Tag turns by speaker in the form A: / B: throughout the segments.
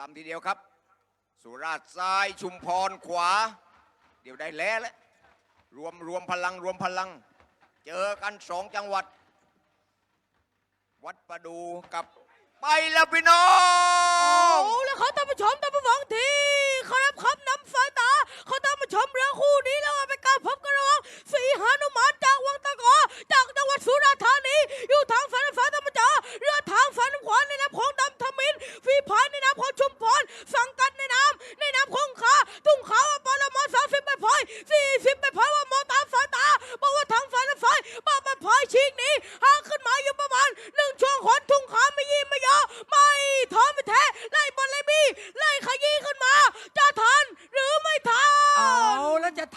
A: ลำทีเดียวครับ สุราษฎร์ซ้ายชุมพรขวา เดี๋ยวได้แล้วแหละรวมรวมพลังรวมพลัง เจอกันสองจังหวัด วัดประดูกับไปแล้วพี่น้อง
B: เอาละครับท่านผู้ชมท่านผู้ฟังที่เคารพครับน้ำสายตาเขาท่านผู้ชมเรือคู่นี้แล้วก็เป็นการพบกันระหว่างสีหานุมานจากวังตะกอจากจังหวัดสุราษฎร์ธานีอยู่ทาง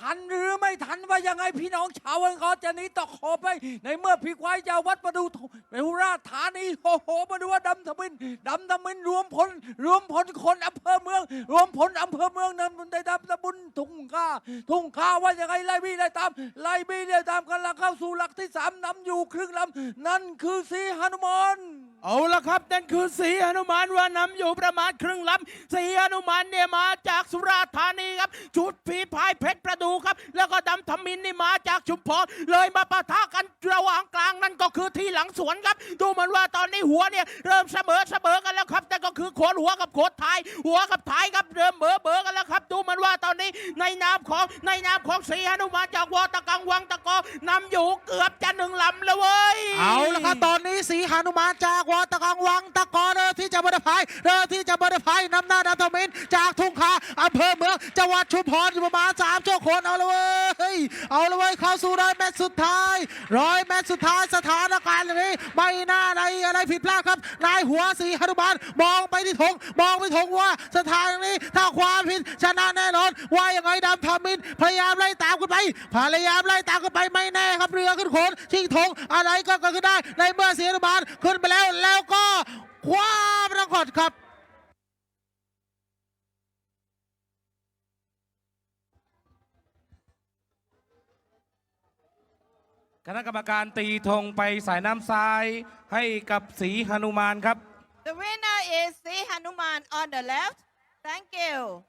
B: ทันหรือไม่ทัน
C: ว่ายังไงพี่น้องชาวอังกอร์จะนี้ตะขอไป ในเมื่อพี่ควายจะวัดประดูเรราชธานีโอ้โหมาดูว่าดำทมินดำทมินรวมพลรวมพลคนอำเภอเมือง รวมพลอำเภอเมืองนั้นมันได้ดำตะบุญทุ่งข้าทุ่งข้าว่ายังไงไล่บี้ไล่ตามไล่บี้ไล่ตามกำลังเข้าสู่หลักที่สามนำอยู่ครึ่งลำนั่นคือสีหนุมาน
D: เอาละครับนั่นคือสีหนุมานว่านำอยู่ประมาณครึ่งลำสีหนุมานเนี่ยมาจากสุราษฎร์ธานีครับชุดฝีพายเพชรประดูครับ แล้วก็ดำธมินนี่มาจากชุมพรเลยมาปะทะกันระหว่างกลางนั่นก็คือที่หลังสวนครับ ดูเหมือนว่าตอนนี้หัวเนี่ยเริ่มเสมอเสมอกันแล้วครับแต่ก็คือโขนหัวกับโขนท้าย หัวกับท้ายครับเริ่มเบอเบอกัน ในนามของในนามของสีหนุมานจากวอตะกังวังตะกอนำอยู่เกือบจะหนึ่งลำแล้วเว้ย
E: เอาละครับตอนนี้สีหนุมานจากวอตะกังวังตะกอเรือที่จะบรรพายเรือที่จะบรรพายนำหน้าดำทมินจากทุ่งคาอำเภอเมืองจังหวัดชุมพรอยู่ประมาณสามชั่วคนเอาละเว้ย เอาละเว้ยเข้าสู่ร้อยแมตช์สุดท้ายร้อยแมตช์สุดท้ายสถานการณ์นี้ไม่น่าในอะไรผิดพลาดครับ นายหัวสีหนุมานมองไปที่ธงมองไปธงว่าสถานนี้ถ้าความผิดชนะแน่นอน ว่ายังไงดำทมินพยายามไล่ตามกันไปพยายามไล่ตามกันไปไม่แน่ครับเรือขึ้นโขนชิงธงอะไรก็เกิดขึ้นได้ในเมื่อสีหนุมานขึ้นไปแล้วแล้วก็คว้าประกอดครับ
F: คณะกรรมการตีธงไปสายน้ำซ้ายให้กับสีหนุมานครับ
G: The winner is Si Hanuman on the left. Thank you.